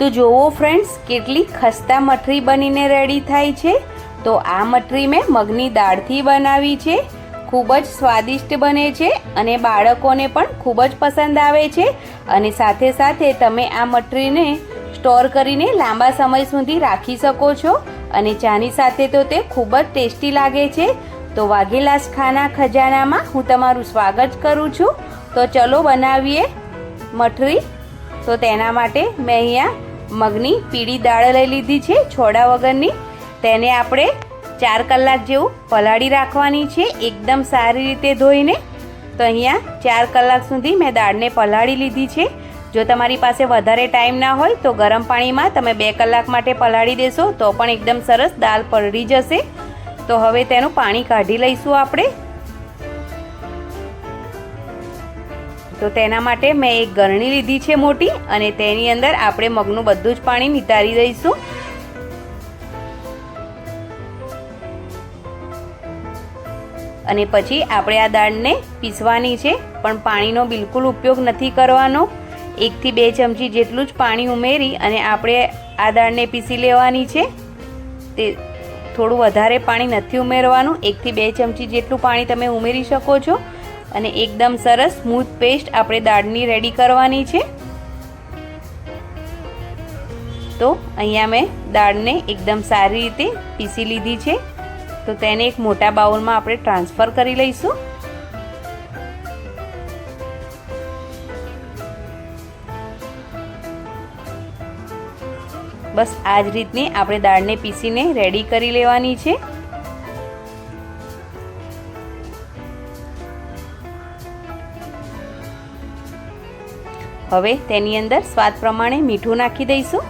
તો જુઓ ફ્રેન્ડ્સ કેટલી ખસ્તા મઠરી બનીને રેડી થાય છે. તો આ મઠરી મેં મગની દાળથી બનાવી છે. ખૂબ જ સ્વાદિષ્ટ બને છે અને બાળકોને પણ ખૂબ જ પસંદ આવે છે. અને સાથે સાથે તમે આ મઠરીને સ્ટોર કરીને લાંબા સમય સુધી રાખી શકો છો. અને ચાની સાથે તો તે ખૂબ જ ટેસ્ટી લાગે છે. તો વાઘેલાસ ખાના ખજાનામાં હું તમારું સ્વાગત કરું છું. તો ચલો બનાવીએ મઠરી. તો તેના માટે મેં અહીંયા મગની પીળી દાળ લઈ લીધી છે, છોડા વગરની. તેને આપણે ચાર કલાક જેવું પલાળી રાખવાની છે, એકદમ સારી રીતે ધોઈને. તો અહીંયા ચાર કલાક સુધી મેં દાળને પલાળી લીધી છે. જો તમારી પાસે વધારે ટાઈમ ના હોય તો ગરમ પાણીમાં તમે બે કલાક માટે પલાળી દેશો, તો પણ એકદમ સરસ દાળ પલળી જશે. તો હવે તેનું પાણી કાઢી લઈશું આપણે. તો તેના માટે મેં એક ગરણી લીધી છે મોટી અને તેની અંદર આપણે મગનું બધું જ પાણી નિતારી દઈશું. અને પછી આપણે આ દાળને પીસવાની છે, પણ પાણીનો બિલકુલ ઉપયોગ નથી કરવાનો. એકથી બે ચમચી જેટલું જ પાણી ઉમેરી અને આપણે આ દાળને પીસી લેવાની છે. તે થોડું વધારે પાણી નથી ઉમેરવાનું, એકથી બે ચમચી જેટલું પાણી તમે ઉમેરી શકો છો. અને એકદમ સરસ સ્મૂથ પેસ્ટ આપણે દાળની રેડી કરવાની છે. તો અહીંયા મેં દાળને એકદમ સારી રીતે પીસી લીધી છે. તો તેને એક મોટા બાઉલમાં આપણે ટ્રાન્સફર કરી લઈશું. બસ આ જ રીતની આપણે દાળને પીસીને રેડી કરી લેવાની છે. હવે તેની અંદર સ્વાદ પ્રમાણે મીઠું નાખી દઈશું.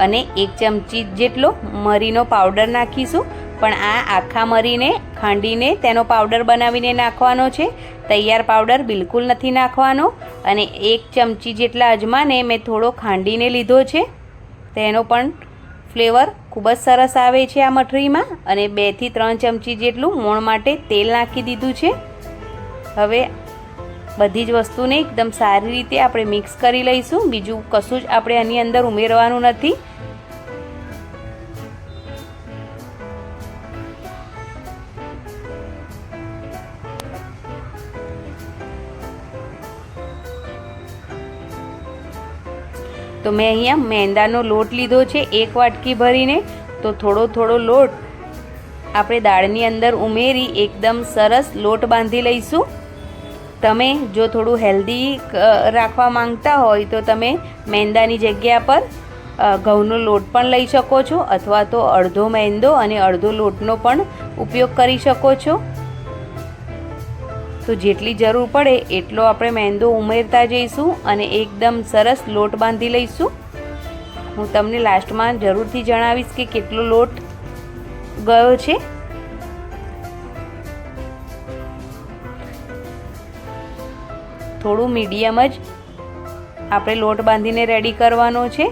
અને એક ચમચી જેટલો મરીનો પાવડર નાખીશું. પણ આ આખા મરીને, ખાંડીને તેનો પાવડર બનાવીને નાખવાનો છે. તૈયાર પાવડર બિલકુલ નથી નાખવાનો. અને એક ચમચી જેટલા અજમાને મેં થોડો ખાંડીને લીધો છે. તેનો પણ ફ્લેવર ખૂબ જ સરસ આવે છે આ મઠરીમાં. અને બેથી ત્રણ ચમચી જેટલું મોણ માટે તેલ નાખી દીધું છે. હવે બધી જ વસ્તુને એકદમ સારી રીતે આપણે મિક્સ કરી લઈશું. બીજું કશું જ આપણે આની અંદર ઉમેરવાનું નથી. તો મેં અહીંયા મેંદાનો લોટ લીધો છે, એક વાટકી ભરીને. તો થોડો થોડો લોટ આપણે દાળની અંદર ઉમેરી એકદમ સરસ લોટ બાંધી લઈશું. તમે જો થોડું હેલ્ધી રાખવા માંગતા હોય તો તમે મેંદાની જગ્યા પર ઘઉંનો લોટ પણ લઈ શકો છો અથવા તો અડધો મેંદો અને અડધો લોટનો પણ ઉપયોગ કરી શકો છો. તો જેટલી જરૂર પડે એટલો આપણે મેંદો ઉમેરતા જઈશું અને એકદમ સરસ લોટ બાંધી લઈશું. હું તમને લાસ્ટમાં જરૂરથી જણાવીશ કે કેટલો લોટ ગયો છે. થોડું મીડિયમ જ આપણે લોટ બાંધીને રેડી કરવાનો છે.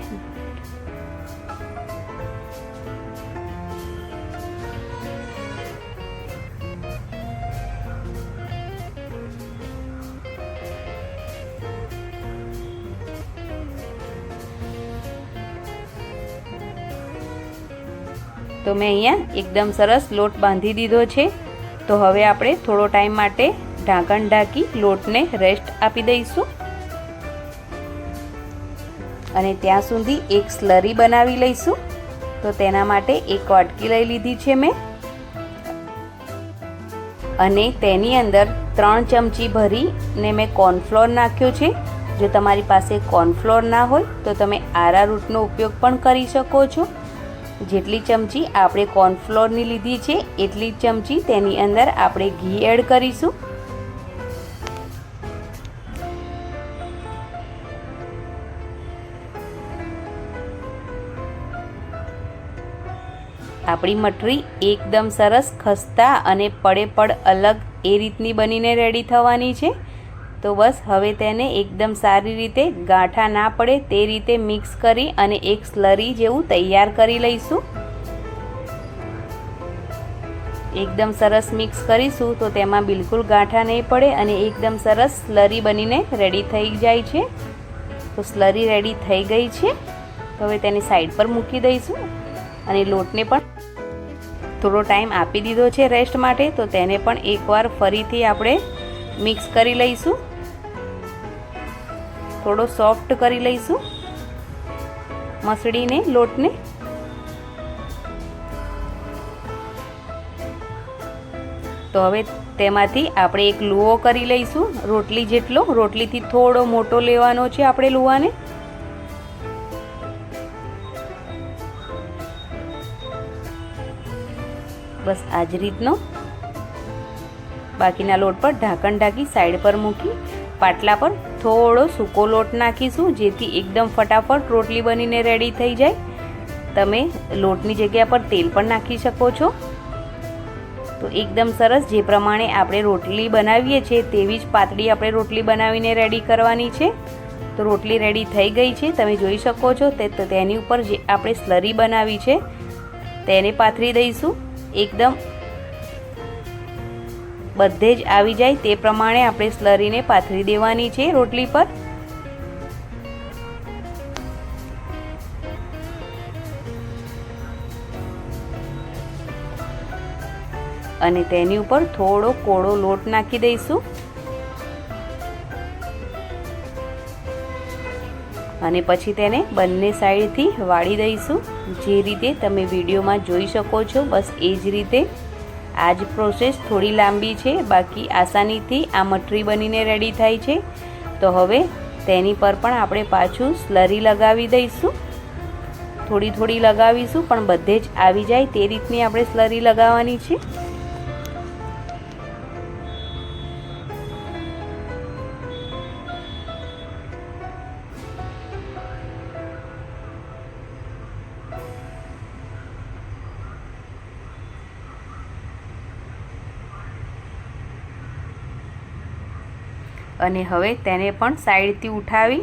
તો મેં અહીંયા એકદમ સરસ લોટ બાંધી દીધો છે. તો હવે આપણે થોડો ટાઈમ માટે ઢાંકણ ઢાંકી લોટને રેસ્ટ આપી દઈશું. અને ત્યાં સુધી એક સ્લરી બનાવી લઈશું. તો તેના માટે એક વાટકી લઈ લીધી છે મેં. અને તેની અંદર ત્રણ ચમચી ભરીને મેં કોર્નફ્લોર નાખ્યો છે. જો તમારી પાસે કોર્નફ્લોર ના હોય, તો તમે આરા રૂટનો ઉપયોગ પણ કરી શકો છો. જેટલી ચમચી આપણે કોર્નફ્લોરની લીધી છે, એટલી ચમચી તેની અંદર આપણે ઘી એડ કરીશું. આપણી મઠરી એકદમ સરસ, ખસ્તા અને પડે પડ અલગ એ રીતની બનીને રેડી થવાની છે. તો બસ, હવે તેને એકદમ સારી રીતે ગાંઠા ના પડે તે રીતે મિક્સ કરી અને એક સ્લરી જેવું તૈયાર કરી લઈશું. એકદમ સરસ મિક્સ કરીશું તો તેમાં બિલકુલ ગાંઠા નહીં પડે અને એકદમ સરસ સ્લરી બનીને રેડી થઈ જાય છે. તો સ્લરી રેડી થઈ ગઈ છે. તો હવે તેની સાઈડ પર મૂકી દઈશું અને લોટને પણ થોડો ટાઈમ આપી દીધો છે રેસ્ટ માટે, તો તેને પણ એકવાર ફરીથી આપણે મિક્સ કરી લઈશું. થોડો સોફ્ટ કરી લઈશું મસળીને, લોટને. તો હવે તેમાંથી આપણે એક લુઓ કરી લઈશું. રોટલી જેટલો, રોટલીથી થોડો મોટો લેવાનો છે આપણે લુવાને. બસ આ જ રીતનો. બાકીના લોટ પર ઢાંકણ ઢાંકી સાઈડ પર મૂકી પાટલા પર થોડો સૂકો લોટ નાખીશું, જેથી એકદમ ફટાફટ રોટલી બનીને રેડી થઈ જાય. તમે લોટની જગ્યા પર તેલ પણ નાખી શકો છો. તો એકદમ સરસ જે પ્રમાણે આપણે રોટલી બનાવીએ છીએ, તેવી જ પાતળી આપણે રોટલી બનાવીને રેડી કરવાની છે. તો રોટલી રેડી થઈ ગઈ છે. તમે જોઈ શકો છો તે, તેની ઉપર જે આપણે સ્લરી બનાવી છે, તેને પાથરી દઈશું. એકદમ બધે જ આવી જાય તે પ્રમાણે આપણે સ્લરીને પાથરી દેવાની છે રોટલી પર. અને તેની ઉપર થોડો કોળો લોટ નાખી દઈશું. અને પછી તેને બંને સાઈડથી વાળી દઈશું. જે રીતે તમે વિડીયોમાં જોઈ શકો છો, બસ એ જ રીતે. આ જ પ્રોસેસ થોડી લાંબી છે, બાકી આસાનીથી આ મઠરી બનીને રેડી થાય છે. તો હવે તેની પર પણ આપણે પાછું સ્લરી લગાવી દઈશું. થોડી થોડી લગાવીશું, પણ બધે જ આવી જાય તે રીતની આપણે સ્લરી લગાવવાની છે. અને હવે તેને પણ સાઈડથી ઉઠાવી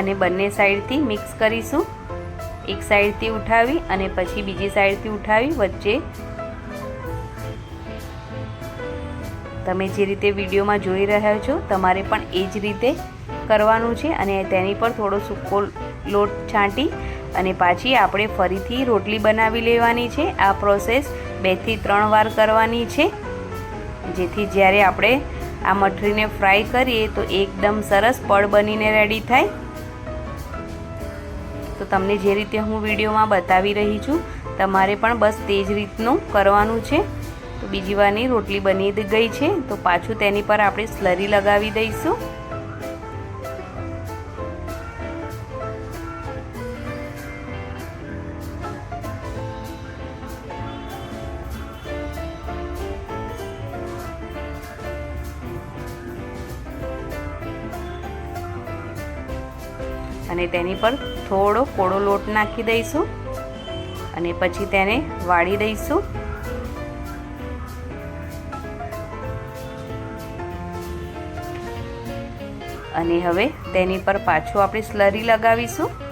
અને બંને સાઈડથી મિક્સ કરીશું. એક સાઈડથી ઉઠાવી અને પછી બીજી સાઈડથી ઉઠાવી વચ્ચે. તમે જે રીતે વિડીયોમાં જોઈ રહ્યા છો, તમારે પણ એ જ રીતે કરવાનું છે અને તેની પર થોડો સૂકો લોટ છાંટી અને પાછી આપણે ફરીથી રોટલી બનાવી લેવાની છે. આ પ્રોસેસ બેથી ત્રણ વાર કરવાની છે. જેથી જ્યારે આપણે આ મઠરીને ફ્રાય કરીએ તો એકદમ સરસ પડ બનીને રેડી થાય. તો તમને જે રીતે હું વિડીયોમાં બતાવી રહી છું, તમારે પણ બસ તે જ રીતનું કરવાનું છે. તો બીજી વારની રોટલી બની ગઈ છે, તો પાછું તેની પર આપણે સ્લરી લગાવી દઈશું. તેની પર થોડો કોળો લોટ નાખી દઈશું અને પછી તેને વાળી દઈશું. અને હવે તેની પર પાછું આપણે સ્લરી લગાવીશું.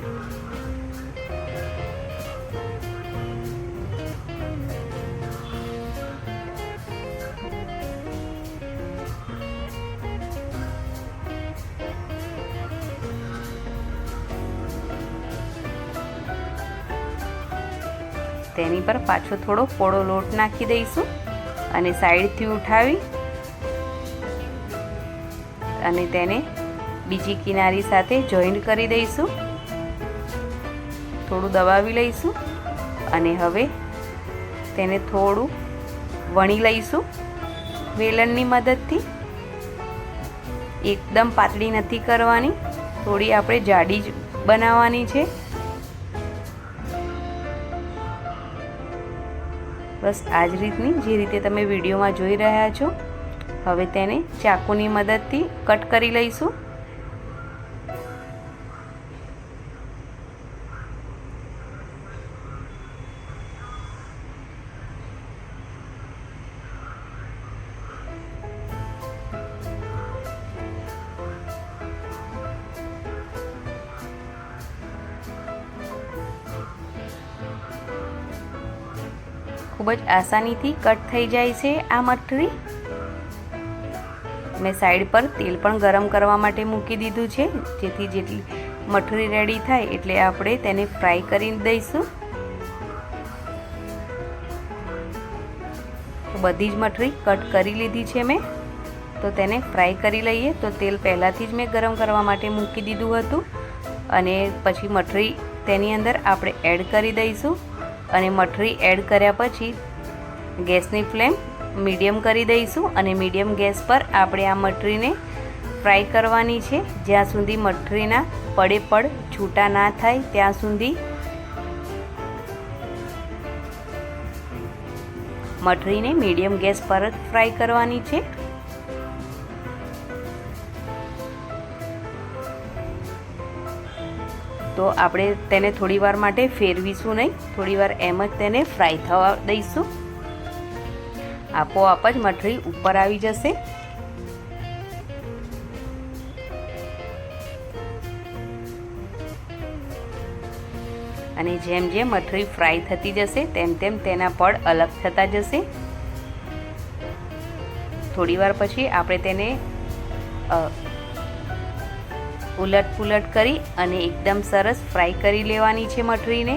તેની પર પાછો થોડો પોળો લોટ નાખી દઈશું અને સાઈડથી ઉઠાવી અને તેને બીજી કિનારી સાથે જોઈન્ટ કરી દઈશું. થોડું દબાવી લઈશું અને હવે તેને થોડું વણી લઈશું વેલણની મદદથી. એકદમ પાતળી નથી કરવાની, થોડી આપણે જાડી જ બનાવવાની છે. બસ આ જ રીતની જે રીતે તમે વિડીયોમાં જોઈ રહ્યા છો. હવે તેને ચાકુની મદદથી કટ કરી લઈશું. ખૂબ જ આસાનીથી કટ થઈ જાય છે આ મઠરી. મેં સાઈડ પર તેલ પણ ગરમ કરવા માટે મૂકી દીધું છે. જેથી જેટલી મઠરી રેડી થાય એટલે આપણે તેને ફ્રાય કરી દઈશું. બધી જ મઠરી કટ કરી લીધી છે મેં. તો તેને ફ્રાય કરી લઈએ. તો તેલ પહેલાંથી જ મેં ગરમ કરવા માટે મૂકી દીધું હતું. અને પછી મઠરી તેની અંદર આપણે એડ કરી દઈશું. અને મઠરી એડ કર્યા પછી ગેસની ફ્લેમ મીડિયમ કરી દઈશું અને મીડિયમ ગેસ પર આપણે આ મઠરીને ફ્રાય કરવાની છે. જ્યાં સુધી મઠરીના પડે પડ છૂટા ના થાય, ત્યાં સુધી મઠરીને મીડિયમ ગેસ પર જ ફ્રાય કરવાની છે. તો આપણે તેને થોડીવાર માટે ફેરવીશું નહીં. થોડીવાર એમ જ તેને ફ્રાય થવા દઈશું. આપોઆપ જ મઠરી ઉપર આવી જશે. અને જેમ જેમ મઠરી ફ્રાય થતી જશે, તેમ તેમ તેના પડ અલગ થતા જશે. થોડીવાર પછી આપણે તેને ઉલટ પુલટ કરી અને એકદમ સરસ ફ્રાય કરી લેવાની છે મઠરીને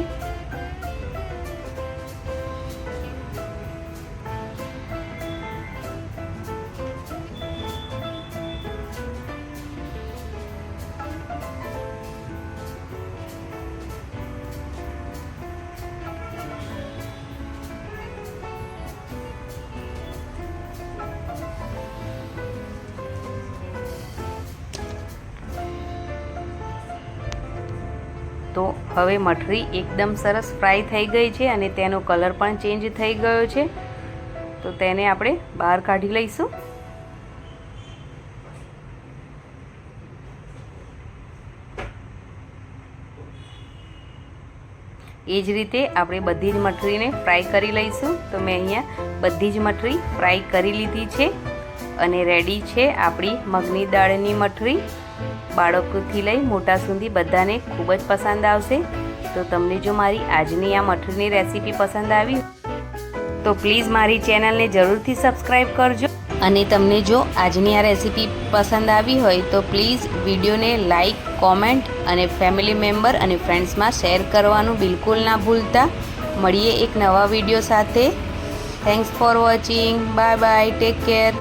હવે મઠરી એકદમ સરસ ફ્રાય થઈ ગઈ છે અને તેનો કલર પણ ચેન્જ થઈ ગયો છે. તો તેને આપણે બહાર કાઢી લઈશું. એ જ રીતે આપણે બધી જ મઠરીને ફ્રાય કરી લઈશું. તો મેં અહીંયા બધી જ મઠરી ફ્રાય કરી લીધી છે. અને રેડી છે આપણી મગની દાળની મઠરી. બાળકોથી લઈ મોટા સુધી બધાને ખૂબ જ પસંદ આવશે. તો તમને જો મારી આજની આ મઠરની રેસીપી પસંદ આવી, તો પ્લીઝ મારી ચેનલને જરૂરથી સબસ્ક્રાઈબ કરજો. અને તમને જો આજની આ રેસીપી પસંદ આવી હોય, તો પ્લીઝ વિડીયોને લાઈક કોમેન્ટ અને ફેમિલી મેમ્બર અને ફ્રેન્ડ્સમાં શેર કરવાનું બિલકુલ ના ભૂલતા. મળીએ એક નવા વીડિયો સાથે. Thanks for watching bye bye take care